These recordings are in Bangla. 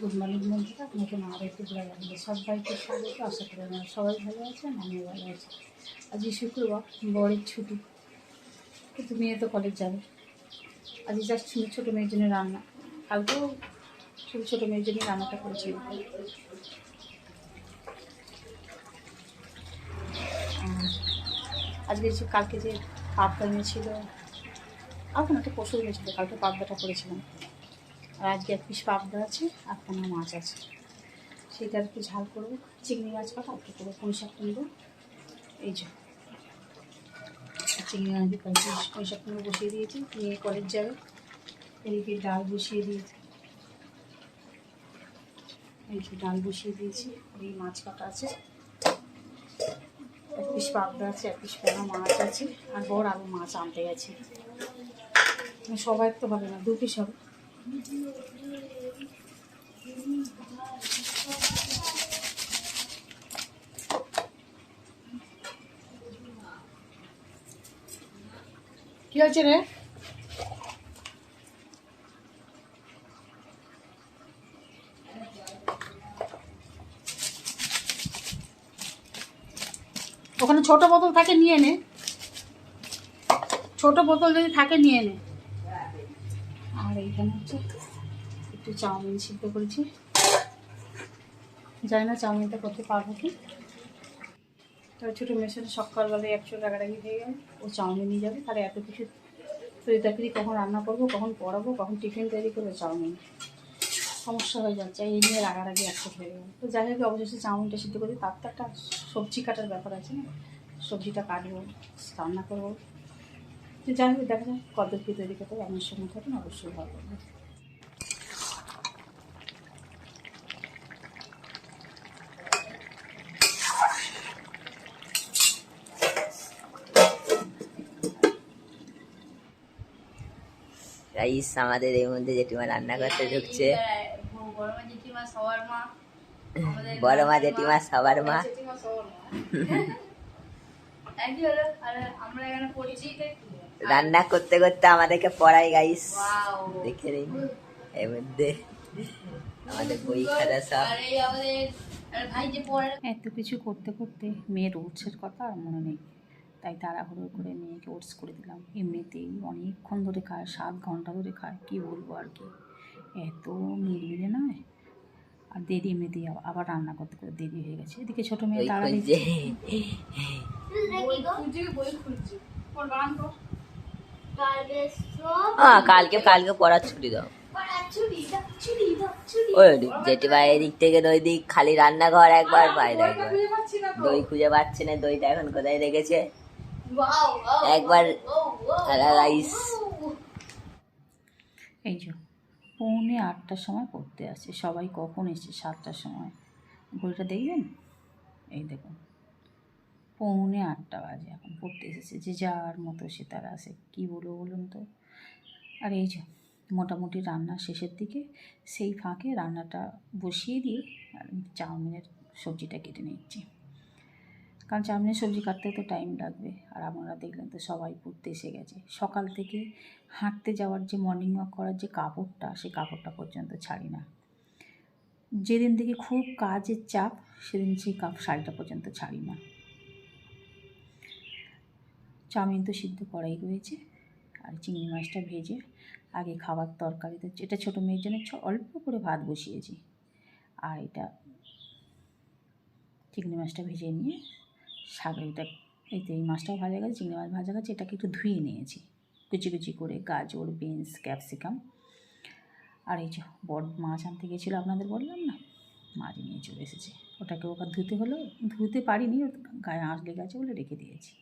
গুড মর্নিং বন্ধুরা নতুন আরও একটু লাগবে সবাইকে স্বাগত, আশা করি আপনারা সবাই ভালো আছেন, আমিও ভালো আছি। আজকে শুক্রবার বড়ের ছুটি। কিন্তু মেয়ে তো কলেজ যাবে। আজকে জাস্ট ছোটো মেয়ের জন্য রান্না। কালকেও শুধু ছোটো মেয়ের জন্য রান্নাটা করেছি। আজকে কালকে যে পাবদা এনেছিল, আর না একটা পশু এনেছিল, কালকে পাবদাটা করেছিলাম। আর আজকে এক পিস পাবদা আছে আর কোনো মাছ আছে। সেটা একটু ঝাল করব। চিংড়ি মাছ কাটা? একটু করে পুঁই শাক কিনবো এই যে। চিংড়ি মাছ দিয়ে পুঁই বসিয়ে দিয়েছি। নিয়ে কলেজ যাবে এদিকে ডাল বসিয়ে দিয়েছি। এই যে ডাল বসিয়ে দিয়েছি। এই মাছ কাটা আছে? এক পিস পাবদা আছে, এক পিস পোনা মাছ আছে। আর বড় আরও মাছ আনতে গেছে। সবাই তো হবে না, দু পিস হবে। কি হয়েছে রে? ওখানে ছোট বোতল থাকে, নিয়ে নে। ছোট বোতল যদি থাকে, নিয়ে নে। আর এইখানে হচ্ছে একটু চাউমিন সিদ্ধ করেছি। জানি না চাউমিনটা করতে পারব কি। তবে ছোটো সাথে সকালবেলায় একশো রাগারাগি হয়ে গেল। ও চাউমিন নিয়ে যাবে। তাহলে এত কিছু তৈরি তরকারি কখন রান্না করব, কখন পড়াবো, কখন টিফিন তৈরি করব, চাউমিন। সমস্যা হয়ে যাচ্ছে। এই নিয়ে রাগারাগি একশো হয়ে গেল। তো যাই হোক, অবশেষে চাউমিনটা সিদ্ধ করি তার তো একটা সবজি কাটার ব্যাপার আছে না। সবজিটা কাটবো, রান্না করব। তো যাই হোক দেখা যাক কত কী তৈরি করতে হবে আমার সঙ্গে থাকুন অবশ্যই ভালো করব গাইস আমাদের এই মধ্যে জেঠিমা রান্না করতে ঢুকছে। বড়মা জেঠিমা সবার মা। বড় মা। জেঠিমা সবার মা। আমরা এখানে পড়েছি রান্না করতে করতে আমাদেরকে পড়াই গাইস দেখে নিন। এর মধ্যে আমাদের বই খাতা সব। এত কিছু করতে করতে মেয়ের ওটসের কথা আর মনে নেই। তাই তাড়াহুড়ো করে মেয়েকে ওটস করে দিলাম। এমনিতেই অনেকক্ষণ ধরে খায় সাত ঘণ্টা ধরে খায়। কি বলব আর কি? এত মিলমিলে নয়। আর দেরি এমনিতেই আবার- আবার রান্না করতে করতে দেরি হয়ে গেছে। এদিকে ছোটো মেয়ে তাড়া খুঁজছে কালকে কালকে পড়ার ছুটি দাও। ওই জেঠিমা এদিক থেকে ওই দিক, খালি রান্নাঘর একবার বাইরে একবার দই খুঁজে পাচ্ছে না, দইটা এখন কোথায় রেখেছে? একবার রাইস এই যে, পৌনে আটটার সময় পড়তে আসছে সবাই কখন এসছে সাতটার সময়? ঘড়িটা দেখবেন? এই দেখুন। পৌনে আটটা বাজে এখন, পড়তে এসেছে। যে যার মতো সে তারা আসে কী বলব বলুন তো? আর এই যে মোটামুটি রান্না শেষের দিকে সেই ফাঁকে রান্নাটা বসিয়ে দিয়ে চাউমিনের সবজিটা কেটে নিচ্ছি। কারণ চাউমিনের সবজি কাটতে তো টাইম লাগবে। আর আপনারা দেখলেন তো সবাই পড়তে এসে গেছে। সকাল থেকে হাঁটতে যাওয়ার যে মর্নিং ওয়াক করার যে কাপড়টা, সেই কাপড়টা পর্যন্ত ছাড়ি না। যেদিন থেকে খুব কাজের চাপ, সেদিন সেই কাপ শাড়িটা পর্যন্ত ছাড়ি না। চাউমিন তো সিদ্ধ করাই রয়েছে আর চিংড়ি মাছটা ভেজে আগে খাবার তরকারিতে এটা ছোটো মেয়ের জন্য অল্প করে ভাত বসিয়েছি। আর এটা চিংড়ি মাছটা ভেজে নিয়ে শাক এটা এই তো এই মাছটাও ভাজা গেছে, চিংড়ি মাছ ভাজা গেছে এটাকে একটু ধুয়ে নিয়েছি। কুচি কুচি করে গাজর, বিনস, ক্যাপসিকাম। আর এই যে বড় মাছ আনতে গেছিল আপনাদের বললাম না? মাছ নিয়ে চলে এসেছে। ওটাকে ওখানে ধুতে হলো, ধুতে পারিনি গায়ে আঁশ লেগে আছে বলে রেখে দিয়েছি।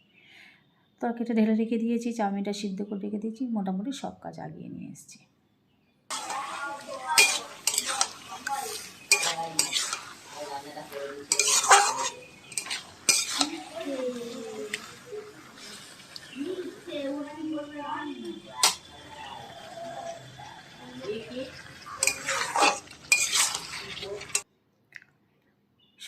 তরকারিটা ঢেলে রেখে দিয়েছি, চাউমিনটা সিদ্ধ করে রেখে দিয়েছি, মোটামুটি সব কাজ আগিয়ে নিয়ে এসেছি।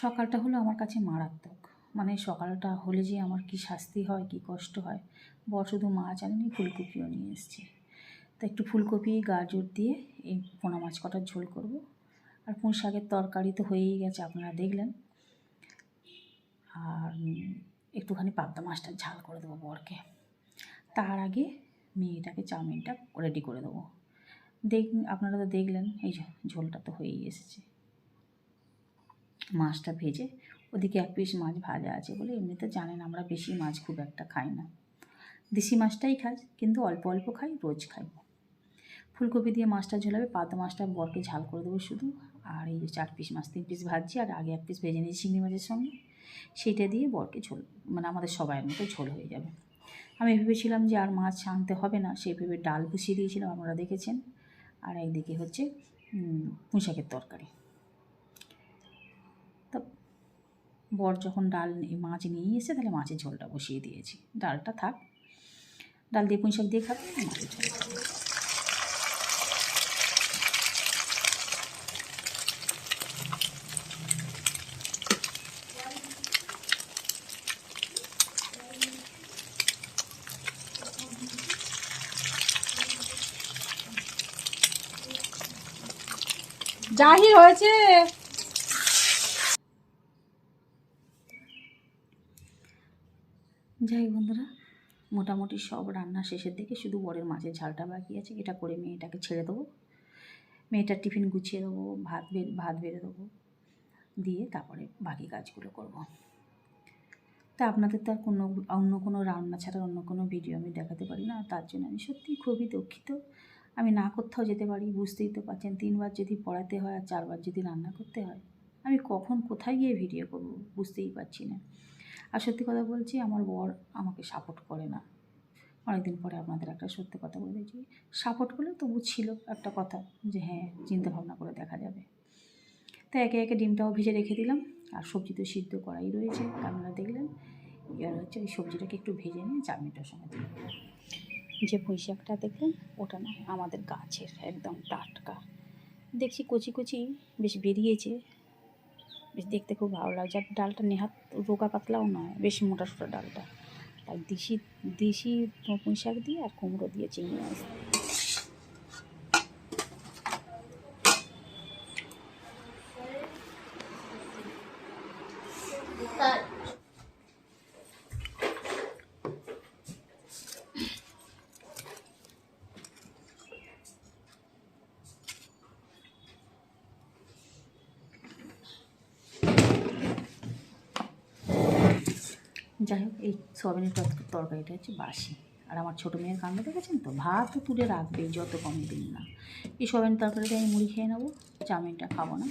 সকালটা হলো আমার কাছে মারাত্মক। মানে সকালটা হলে যে আমার কি শাস্তি হয়, কি কষ্ট হয়, বর শুধু মাছ আনেনি, ফুলকপিও নিয়ে এসছে। তো একটু ফুলকপি, গাজর দিয়ে এই পোনা মাছ কটার ঝোল করব। আর পুঁই শাকের তরকারি তো হয়েই গেছে, আপনারা দেখলেন। আর একটুখানি পাবদা মাছটা ঝাল করে দেবো বরকে। তার আগে মেয়েটাকে চাউমিনটা রেডি করে দেবো। দেখ, আপনারা তো দেখলেন, এই ঝোলটা তো হয়েই এসেছে। মাছটা ভেজে ওদিকে এক পিস মাছ ভাজা আছে বলে এমনিতে জানেন আমরা বেশি মাছ খুব একটা খাই না। দেশি মাছটাই খাই কিন্তু অল্প অল্প খাই রোজ খাই। ফুলকপি দিয়ে মাছটা ঝোলাবে পাতা মাছটা বরকে ঝাল করে দেবো শুধু। আর এই চার পিস মাছ তিন পিস ভাজছি আর আগে এক পিস ভেজে নিয়েছি চিংড়ি মাছের সঙ্গে। সেইটা দিয়ে বরকে ঝোল মানে আমাদের সবাইয়ের মতো ঝোল হয়ে যাবে। আমি ভেবেছিলাম যে আর মাছ আনতে হবে না সেই ভেবে ডাল বসিয়ে দিয়েছিলাম আপনারা দেখেছেন। আর একদিকে হচ্ছে উম, পুঁই শাকের তরকারি তা বর যখন ডাল মাছ নিয়ে এসে তাহলে মাছের ঝোলটা বসিয়ে দিয়েছি। ডালটা থাক। ডাল দিয়ে পুঁই শাক দিয়ে খাবে মাছের ঝোল জাহির হয়েছে। যাই বন্ধুরা, মোটামুটি সব রান্না শেষের দিকে শুধু বরের মাছের ঝালটা বাকি আছে। এটা করে মেয়েটাকে ছেড়ে দেবো। মেয়েটার টিফিন গুছিয়ে দেবো, ভাত ভাত বেড়ে দেবো, দিয়ে তারপরে বাকি কাজগুলো করব। তা আপনাদের তো আর কোনো, অন্য কোনো রান্না ছাড়া অন্য কোনো ভিডিও আমি দেখাতে পারি না। তার জন্য আমি সত্যিই খুবই দুঃখিত। আমি না কোথাও যেতে পারি, বুঝতেই তো পারছেন, তিনবার যদি পড়াতে হয় আর চারবার যদি রান্না করতে হয়, আমি কখন কোথায় গিয়ে ভিডিও করব বুঝতেই পারছি না। আর সত্যি কথা বলছি, আমার বর আমাকে সাপোর্ট করে না। অনেকদিন পরে আপনাদের একটা সত্যি কথা বলেছি সাপোর্ট করলে তবু ছিল একটা কথা যে হ্যাঁ চিন্তা ভাবনা করে দেখা যাবে। তো একে একে ডিমটাও ভেজে রেখে দিলাম, আর সবজি তো সিদ্ধ করাই রয়েছে। আপনারা দেখলেন, এবার হচ্ছে ওই সবজিটাকে একটু ভেজে নিয়ে চাটনিটার সঙ্গে দেবো যে পুঁই শাকটা দেখলেন, ওটা না, আমাদের গাছের একদম টাটকা। দেখছি কচি কচি বেশ বেরিয়েছে বেশ দেখতে খুব ভালো লাগছে। আর ডালটা নেহাত রোগা পাতলাও নয়, বেশি মোটা সোটা ডালটা। আর দেশি দেশি পুঁই শাক দিয়ে আর কুমড়ো দিয়ে চিংড়ি মাছ দিয়ে। যাই হোক, এই সয়াবিনের তর- তরকারিটা হচ্ছে বাসি। আর আমার ছোটো মেয়ের কাণ্ড দেখেছেন তো? ভাতও তুলে রাখবে, যত কম দিন না। এই সয়াবিন তরকারিটা আমি মুড়ি খেয়ে নেব, চাউমিনটা খাব না।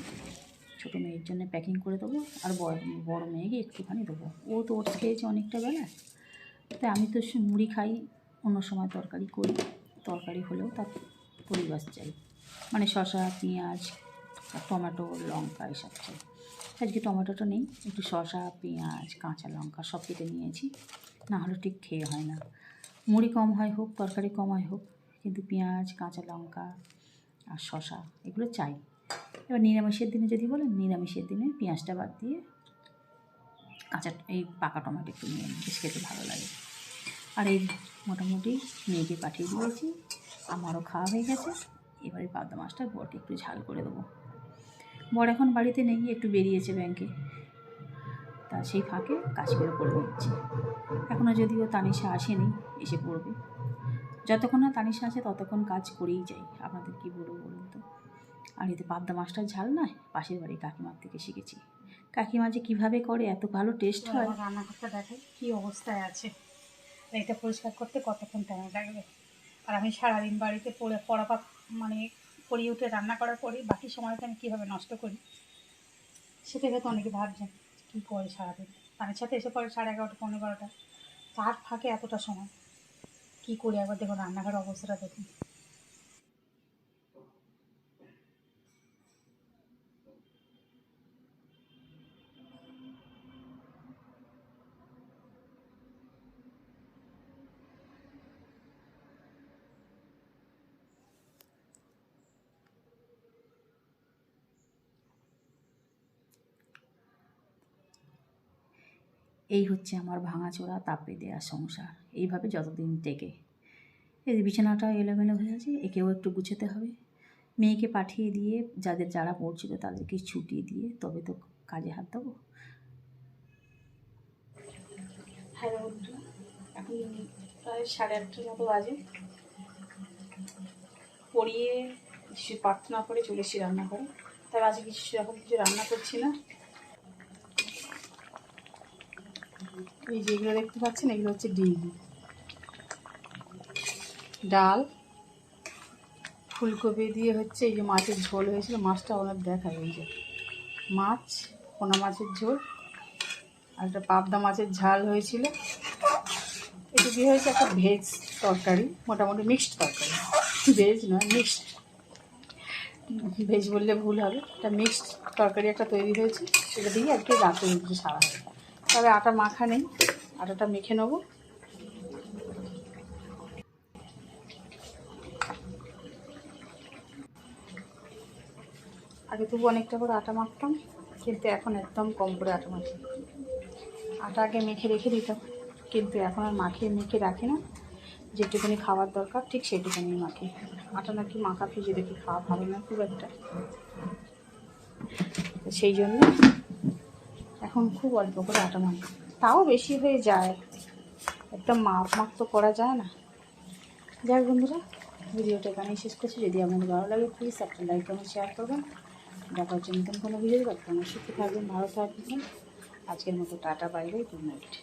ছোটো মেয়ের জন্য প্যাকিং করে দেবো, আর বড় বড় মেয়েকে একটুখানি দেবো। ও তো ওটস খেয়েছে অনেকটা বেলা। তাই আমি তো মুড়ি খাই, অন্য সময় তরকারি করি। তরকারি হলেও তার পরিবাস চাই। মানে শশা পেঁয়াজ টমেটো, লঙ্কা, এসব চাই। আজকে টমেটোটা নেই একটু শসা পেঁয়াজ কাঁচা লঙ্কা সব কেটে নিয়েছি। না হলে ঠিক খেয়ে হয় না। মুড়ি কম হয় হোক তরকারি কম হয় হোক কিন্তু পেঁয়াজ কাঁচা লঙ্কা আর শসা এগুলো চাই। এবার নিরামিষের দিনে যদি বলেন নিরামিষের দিনে পেঁয়াজটা বাদ দিয়ে কাঁচা এই পাকা টমেটো একটু নিয়ে নিই, বেশ খেতে ভালো লাগে। আর এই মোটামুটি মেয়েকে পাঠিয়ে দিয়েছি আমারও খাওয়া হয়ে গেছে। এবারে পাবদা মাছটা বরকে একটু ঝাল করে দেবো। বর এখন বাড়িতে নেই একটু বেরিয়েছে ব্যাংকে। তা সেই ফাঁকে কাজগুলো করে নিচ্ছি এখনও যদিও তানিশা আসেনি এসে পড়বে। যতক্ষণ না তানিশা আসে ততক্ষণ কাজ করেই যাই। আপনাদের কি বলব বলুন তো? আর এতে পাবদা মাছটার ঝাল নয়? পাশের বাড়ির কাকিমার থেকে শিখেছি। কাকিমা যে কীভাবে করে এত ভালো টেস্ট হয়। রান্না করতে দেখে কি অবস্থায় আছে। এটা পরিষ্কার করতে কতক্ষণ টাইম লাগবে? আর আমি সারাদিন বাড়িতে পড়ে পড়া মানে পড়িয়ে উঠে রান্না করার পরে বাকি সময়টা আমি কীভাবে নষ্ট করি, সেটা হয়তো অনেকে ভাবছেন, কী করে সারাদিন? তাদের সাথে এসে পরে সাড়ে এগারোটা পনেরো বারোটা, তার ফাঁকে এতটা সময়, কী করে? একবার দেখুন, রান্নাঘরের অবস্থাটা দেখুন। এই হচ্ছে আমার ভাঙাচোরা তাপে দেওয়া সংসার। এইভাবে যতদিন টেকে। এই বিছানাটাও এলোমেলো হয়ে আছে, একেও একটু গুছাতে হবে। মেয়েকে পাঠিয়ে দিয়ে যাদের যারা পড়ছিল তাদেরকে ছুটিয়ে দিয়ে তবে তো কাজে হাত দেবো। হ্যালো এখন প্রায় সাড়ে আটটার মতো বাজে। পড়িয়ে প্রার্থনা করে চলে রান্না করে তবে আজকে কিছু সেরকম কিছু রান্না করছি না। এই যেগুলো দেখতে পাচ্ছেন, এগুলো হচ্ছে ডিম। ডাল, ফুলকপি দিয়ে হচ্ছে এই যে মাছের ঝোল হয়েছিল, মাছটা ওনার দেখা এই যে। মাছ, পোনা মাছের ঝোল, আর একটা পাবদা মাছের ঝাল হয়েছিল। এটা দিয়ে হয়েছে একটা ভেজ তরকারি, মোটামুটি মিক্সড তরকারি। ভেজ নয়, মিক্সড। ভেজ বললে ভুল হবে। একটা মিক্সড তরকারি একটা তৈরি হয়েছে, সেটা দিয়ে আর কি রাতে উঠছে সারা হবে। তবে আটা মাখা নেই। আটাটা মেখে নেব। আগে তবু অনেকটা করে আটা মাখতাম, কিন্তু এখন একদম কম করে আটা মাখি। আটা আগে মেখে রেখে দিতাম, কিন্তু এখন আর মাখিয়ে মেখে রাখি না। যেটুকুনি খাওয়ার দরকার, ঠিক সেটুকুনি মাখি। আটা নাকি মাখা ফিজে দেখি খাওয়া ভালো না খুব একটা। সেই জন্য এখন খুব অল্প করে আটা মাখি তাও বেশি হয়ে যায়। একটা মাপ মাপ তো করা যায় না। যাক বন্ধুরা, ভিডিওটা এখানেই শেষ করছি। যদি আপনাদের ভালো লাগে প্লিজ একটা লাইক করে শেয়ার করবেন। দেখা হচ্ছে নতুন কোনো ভিডিও আপনারা সুখে থাকবেন, ভালো থাকবেন। আজকের মতো টাটা বাইরে বাই গুড নাইট